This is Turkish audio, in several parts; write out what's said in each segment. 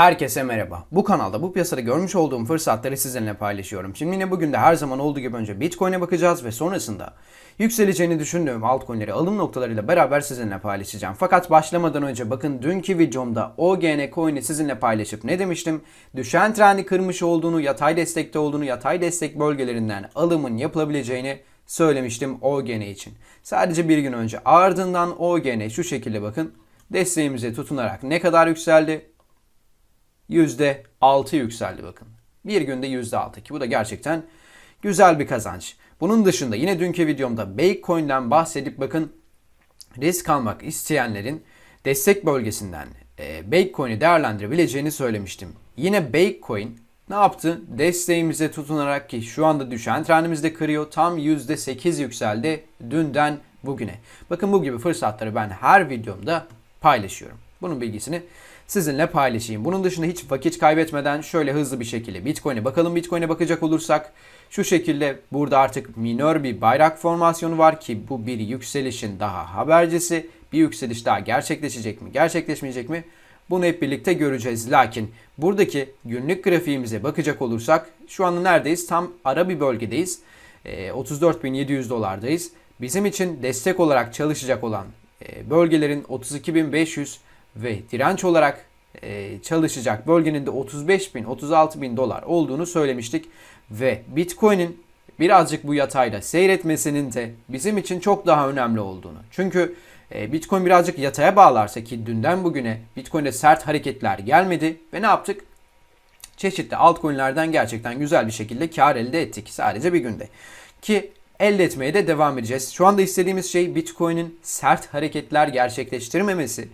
Herkese merhaba. Bu kanalda bu piyasada görmüş olduğum fırsatları sizinle paylaşıyorum. Şimdi yine bugün de her zaman olduğu gibi önce Bitcoin'e bakacağız ve sonrasında yükseleceğini düşündüğüm altcoin'leri alım noktalarıyla beraber sizinle paylaşacağım. Fakat başlamadan önce bakın dünkü videomda OGN coin'i sizinle paylaşıp ne demiştim? Düşen trendi kırmış olduğunu, yatay destekte olduğunu, yatay destek bölgelerinden alımın yapılabileceğini söylemiştim OGN için. Sadece bir gün önce ardından OGN şu şekilde bakın desteğimize tutunarak ne kadar yükseldi? %6 yükseldi bakın. Bir günde %6 ki bu da gerçekten güzel bir kazanç. Bunun dışında yine dünkü videomda Bakecoin'den bahsedip bakın risk almak isteyenlerin destek bölgesinden e, Bakecoin'i değerlendirebileceğini söylemiştim. Yine Bakecoin ne yaptı? Desteğimize tutunarak ki şu anda düşen trendimizde kırıyor. Tam %8 yükseldi dünden bugüne. Bakın bu gibi fırsatları ben her videomda paylaşıyorum. Bunun bilgisini sizinle paylaşayım. Bunun dışında hiç vakit kaybetmeden şöyle hızlı bir şekilde Bitcoin'e bakalım. Bitcoin'e bakacak olursak şu şekilde burada artık minör bir bayrak formasyonu var ki bu bir yükselişin daha habercisi. Bir yükseliş daha gerçekleşecek mi, gerçekleşmeyecek mi? Bunu hep birlikte göreceğiz. Lakin buradaki günlük grafiğimize bakacak olursak şu anda neredeyiz? Tam ara bir bölgedeyiz. E, 34.700 dolardayız. Bizim için destek olarak çalışacak olan e, bölgelerin 32.500 ve direnç olarak e, çalışacak bölgenin de 35 bin 36 bin dolar olduğunu söylemiştik. Ve Bitcoin'in birazcık bu yatayda seyretmesinin de bizim için çok daha önemli olduğunu. Çünkü e, Bitcoin birazcık yataya bağlarsa ki dünden bugüne Bitcoin'de sert hareketler gelmedi ve ne yaptık? Çeşitli altcoin'lerden gerçekten güzel bir şekilde kar elde ettik sadece bir günde. Ki elde etmeye de devam edeceğiz. Şu anda istediğimiz şey Bitcoin'in sert hareketler gerçekleştirmemesi.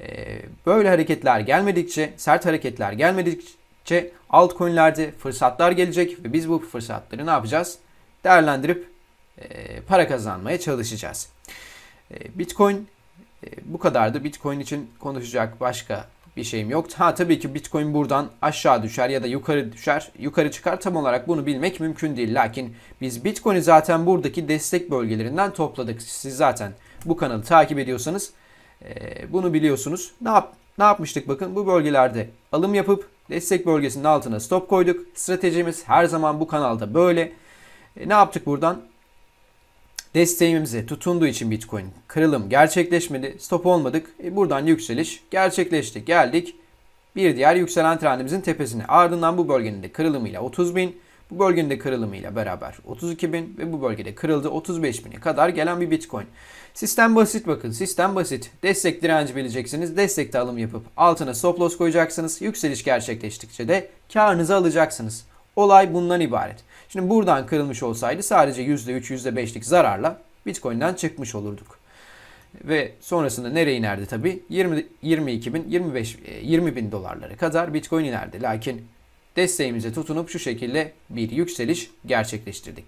Ee, böyle hareketler gelmedikçe, sert hareketler gelmedikçe altcoin'lerde fırsatlar gelecek ve biz bu fırsatları ne yapacağız? Değerlendirip e, para kazanmaya çalışacağız. E, Bitcoin e, bu kadardı. Bitcoin için konuşacak başka bir şeyim yok. Ha tabii ki Bitcoin buradan aşağı düşer ya da yukarı düşer, yukarı çıkar. Tam olarak bunu bilmek mümkün değil. Lakin biz Bitcoin'i zaten buradaki destek bölgelerinden topladık. Siz zaten bu kanalı takip ediyorsanız ee, bunu biliyorsunuz. Ne, yap ne yapmıştık bakın bu bölgelerde alım yapıp destek bölgesinin altına stop koyduk. Stratejimiz her zaman bu kanalda böyle. E, ne yaptık buradan? Desteğimize tutunduğu için Bitcoin kırılım gerçekleşmedi. Stop olmadık. E, buradan yükseliş gerçekleşti. Geldik bir diğer yükselen trendimizin tepesine. Ardından bu bölgenin de kırılımıyla 30 bin, bu bölgenin kırılımıyla beraber 32 bin ve bu bölgede kırıldı 35 bine kadar gelen bir Bitcoin. Sistem basit bakın. Sistem basit. Destek direnci bileceksiniz. Destekte alım yapıp altına stop loss koyacaksınız. Yükseliş gerçekleştikçe de karınızı alacaksınız. Olay bundan ibaret. Şimdi buradan kırılmış olsaydı sadece %3, %5'lik zararla Bitcoin'den çıkmış olurduk. Ve sonrasında nereye inerdi tabi? 20, 22 bin, 25, 20 bin dolarlara kadar Bitcoin inerdi. Lakin desteğimize tutunup şu şekilde bir yükseliş gerçekleştirdik.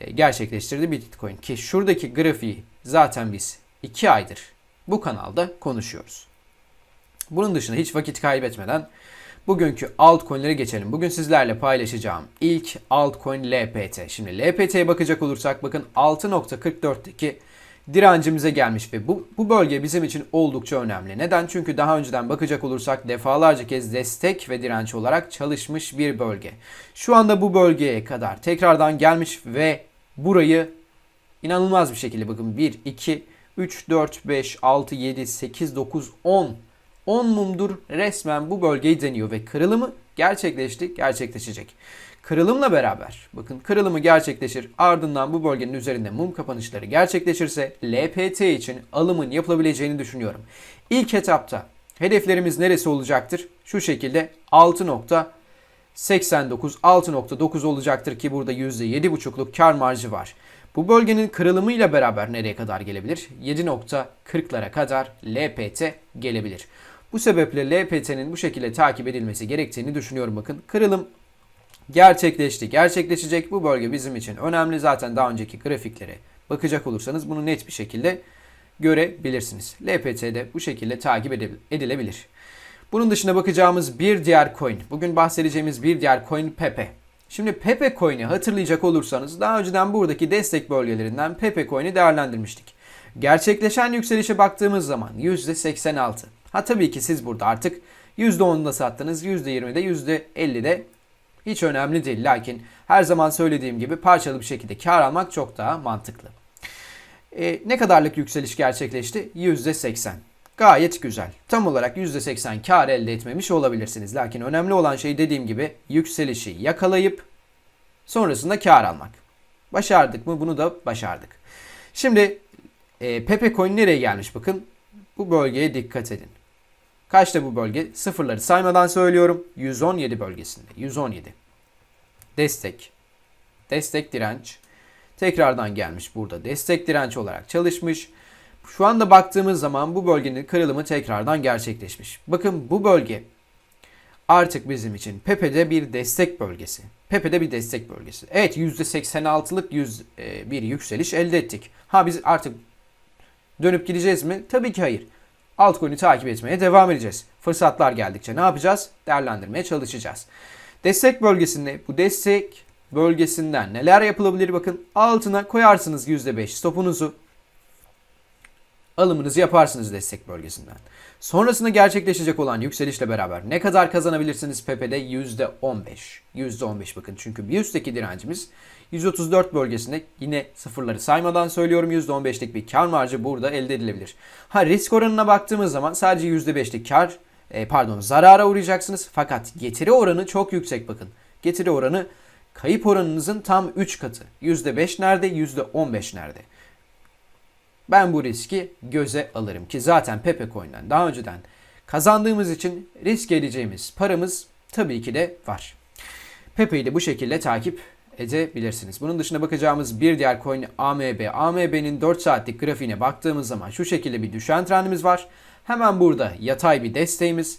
E, gerçekleştirdi Bitcoin. Ki şuradaki grafiği zaten biz 2 aydır bu kanalda konuşuyoruz. Bunun dışında hiç vakit kaybetmeden bugünkü altcoin'lere geçelim. Bugün sizlerle paylaşacağım ilk altcoin LPT. Şimdi LPT'ye bakacak olursak bakın 6.44'teki direncimize gelmiş ve bu, bu bölge bizim için oldukça önemli. Neden? Çünkü daha önceden bakacak olursak defalarca kez destek ve direnç olarak çalışmış bir bölge. Şu anda bu bölgeye kadar tekrardan gelmiş ve burayı inanılmaz bir şekilde bakın 1, 2, 3, 4, 5, 6, 7, 8, 9, 10 10 mumdur resmen bu bölgeyi deniyor ve kırılımı gerçekleşti, gerçekleşecek. Kırılımla beraber bakın kırılımı gerçekleşir ardından bu bölgenin üzerinde mum kapanışları gerçekleşirse LPT için alımın yapılabileceğini düşünüyorum. İlk etapta hedeflerimiz neresi olacaktır? Şu şekilde 6.89 6.9 olacaktır ki burada %7.5'luk kar marjı var. Bu bölgenin kırılımıyla beraber nereye kadar gelebilir? 7.40'lara kadar LPT gelebilir. Bu sebeple LPT'nin bu şekilde takip edilmesi gerektiğini düşünüyorum. Bakın kırılım gerçekleşti, gerçekleşecek. Bu bölge bizim için önemli. Zaten daha önceki grafiklere bakacak olursanız bunu net bir şekilde görebilirsiniz. LPT'de bu şekilde takip edilebilir. Bunun dışında bakacağımız bir diğer coin. Bugün bahsedeceğimiz bir diğer coin Pepe. Şimdi Pepe Coin'i hatırlayacak olursanız daha önceden buradaki destek bölgelerinden Pepe Coin'i değerlendirmiştik. Gerçekleşen yükselişe baktığımız zaman %86. Ha tabii ki siz burada artık %10'da sattınız, %20'de, %50'de hiç önemli değil. Lakin her zaman söylediğim gibi parçalı bir şekilde kar almak çok daha mantıklı. E, ne kadarlık yükseliş gerçekleşti? %80. Gayet güzel. Tam olarak %80 kar elde etmemiş olabilirsiniz. Lakin önemli olan şey dediğim gibi yükselişi yakalayıp sonrasında kar almak. Başardık mı? Bunu da başardık. Şimdi e, Pepe Coin nereye gelmiş bakın. Bu bölgeye dikkat edin. Kaçta bu bölge? Sıfırları saymadan söylüyorum. 117 bölgesinde. 117. Destek. Destek direnç. Tekrardan gelmiş burada. Destek direnç olarak çalışmış. Şu anda baktığımız zaman bu bölgenin kırılımı tekrardan gerçekleşmiş. Bakın bu bölge artık bizim için Pepe'de bir destek bölgesi. Pepe'de bir destek bölgesi. Evet %86'lık yüz, e, bir yükseliş elde ettik. Ha biz artık dönüp gideceğiz mi? Tabii ki hayır. Altcoin'i takip etmeye devam edeceğiz. Fırsatlar geldikçe ne yapacağız? Değerlendirmeye çalışacağız. Destek bölgesinde bu destek bölgesinden neler yapılabilir bakın. Altına koyarsınız %5 stopunuzu. Alımınızı yaparsınız destek bölgesinden. Sonrasında gerçekleşecek olan yükselişle beraber ne kadar kazanabilirsiniz Pepe'de? %15. %15 bakın çünkü bir üstteki direncimiz 134 bölgesinde yine sıfırları saymadan söylüyorum %15'lik bir kar marjı burada elde edilebilir. Ha risk oranına baktığımız zaman sadece %5'lik kar e, pardon zarara uğrayacaksınız fakat getiri oranı çok yüksek bakın. Getiri oranı kayıp oranınızın tam 3 katı. %5 nerede? %15 nerede? Ben bu riski göze alırım ki zaten Pepe Coin'den daha önceden kazandığımız için risk edeceğimiz paramız tabii ki de var. Pepe'yi de bu şekilde takip edebilirsiniz. Bunun dışında bakacağımız bir diğer coin AMB. AMB'nin 4 saatlik grafiğine baktığımız zaman şu şekilde bir düşen trendimiz var. Hemen burada yatay bir desteğimiz.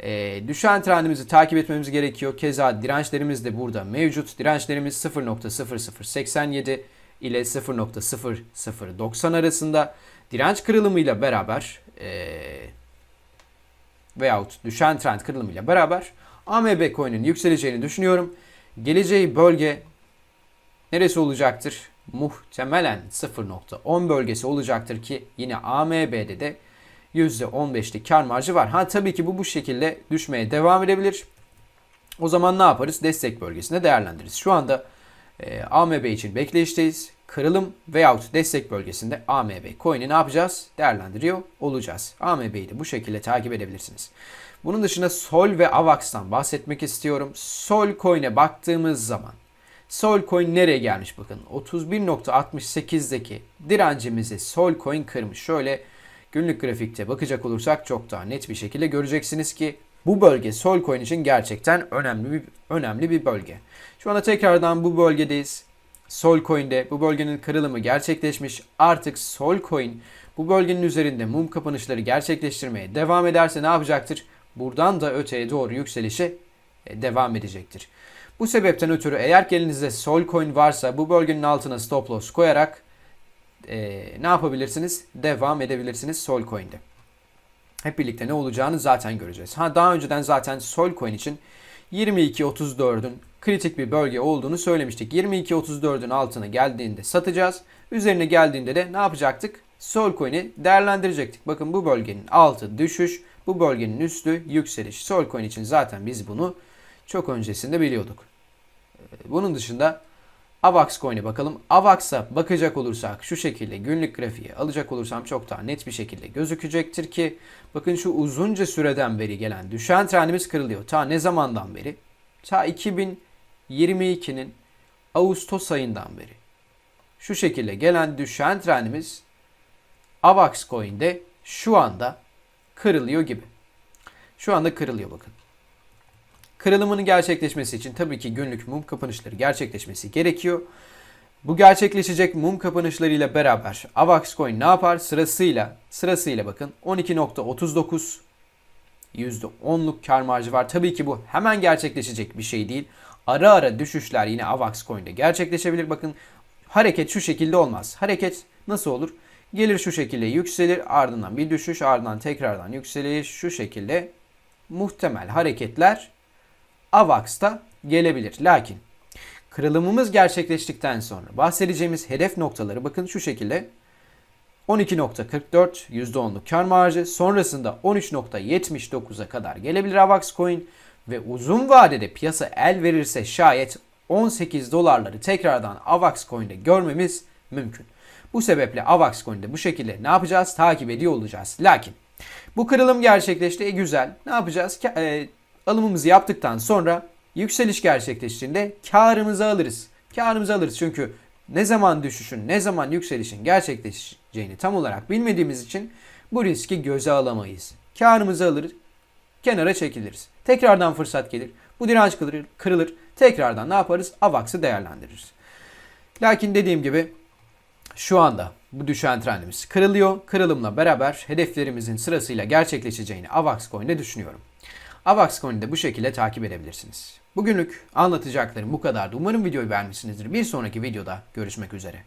E, düşen trendimizi takip etmemiz gerekiyor. Keza dirençlerimiz de burada mevcut. Dirençlerimiz 0.0087 ile 0.0090 arasında direnç kırılımıyla beraber e, veyahut düşen trend kırılımıyla beraber AMB coin'in yükseleceğini düşünüyorum. Geleceği bölge neresi olacaktır? Muhtemelen 0.10 bölgesi olacaktır ki yine AMB'de de %15'lik kar marjı var. Ha tabii ki bu bu şekilde düşmeye devam edebilir. O zaman ne yaparız? Destek bölgesinde değerlendiririz. Şu anda e, AMB için bekleyişteyiz. Kırılım veyahut destek bölgesinde AMB coin'i ne yapacağız? Değerlendiriyor olacağız. AMB'yi de bu şekilde takip edebilirsiniz. Bunun dışında Sol ve Avax'tan bahsetmek istiyorum. Sol coin'e baktığımız zaman Sol coin nereye gelmiş bakın. 31.68'deki direncimizi Sol coin kırmış. Şöyle günlük grafikte bakacak olursak çok daha net bir şekilde göreceksiniz ki bu bölge Sol coin için gerçekten önemli bir önemli bir bölge. Şu anda tekrardan bu bölgedeyiz. Sol coin'de bu bölgenin kırılımı gerçekleşmiş. Artık Sol coin bu bölgenin üzerinde mum kapanışları gerçekleştirmeye devam ederse ne yapacaktır? Buradan da öteye doğru yükselişe e, devam edecektir. Bu sebepten ötürü eğer elinizde Sol coin varsa bu bölgenin altına stop loss koyarak e, ne yapabilirsiniz? Devam edebilirsiniz Sol coin'de. Hep birlikte ne olacağını zaten göreceğiz. Ha daha önceden zaten Sol coin için 22.34'ün kritik bir bölge olduğunu söylemiştik. 22.34'ün altına geldiğinde satacağız. Üzerine geldiğinde de ne yapacaktık? Sol coin'i değerlendirecektik. Bakın bu bölgenin altı düşüş, bu bölgenin üstü yükseliş. Sol coin için zaten biz bunu çok öncesinde biliyorduk. Ee, bunun dışında AVAX coin'e bakalım. AVAX'a bakacak olursak şu şekilde günlük grafiği alacak olursam çok daha net bir şekilde gözükecektir ki bakın şu uzunca süreden beri gelen düşen trendimiz kırılıyor. Ta ne zamandan beri? Ta 2022'nin Ağustos ayından beri. Şu şekilde gelen düşen trendimiz AVAX coin'de şu anda kırılıyor gibi. Şu anda kırılıyor bakın. Kırılımının gerçekleşmesi için tabii ki günlük mum kapanışları gerçekleşmesi gerekiyor. Bu gerçekleşecek mum kapanışlarıyla beraber AVAX Coin ne yapar? Sırasıyla sırasıyla bakın 12.39 %10'luk kar marjı var. Tabii ki bu hemen gerçekleşecek bir şey değil. Ara ara düşüşler yine AVAX Coin'de gerçekleşebilir. Bakın hareket şu şekilde olmaz. Hareket nasıl olur? Gelir şu şekilde yükselir ardından bir düşüş ardından tekrardan yükseliş şu şekilde muhtemel hareketler AVAX'ta gelebilir. Lakin kırılımımız gerçekleştikten sonra bahsedeceğimiz hedef noktaları bakın şu şekilde 12.44 %10'luk kar marjı sonrasında 13.79'a kadar gelebilir AVAX Coin ve uzun vadede piyasa el verirse şayet 18 dolarları tekrardan AVAX Coin'de görmemiz mümkün. Bu sebeple AVAX Coin'de bu şekilde ne yapacağız? Takip ediyor olacağız. Lakin bu kırılım gerçekleşti. E güzel. Ne yapacağız? Ka- e, alımımızı yaptıktan sonra yükseliş gerçekleştiğinde karımızı alırız. Karımızı alırız çünkü ne zaman düşüşün, ne zaman yükselişin gerçekleşeceğini tam olarak bilmediğimiz için bu riski göze alamayız. Karımızı alırız, kenara çekiliriz. Tekrardan fırsat gelir. Bu direnç kırılır, kırılır. Tekrardan ne yaparız? AVAX'ı değerlendiririz. Lakin dediğim gibi şu anda bu düşen trendimiz kırılıyor. Kırılımla beraber hedeflerimizin sırasıyla gerçekleşeceğini AVAX Coin'de düşünüyorum. AVAX Coin'i de bu şekilde takip edebilirsiniz. Bugünlük anlatacaklarım bu kadardı. Umarım videoyu beğenmişsinizdir. Bir sonraki videoda görüşmek üzere.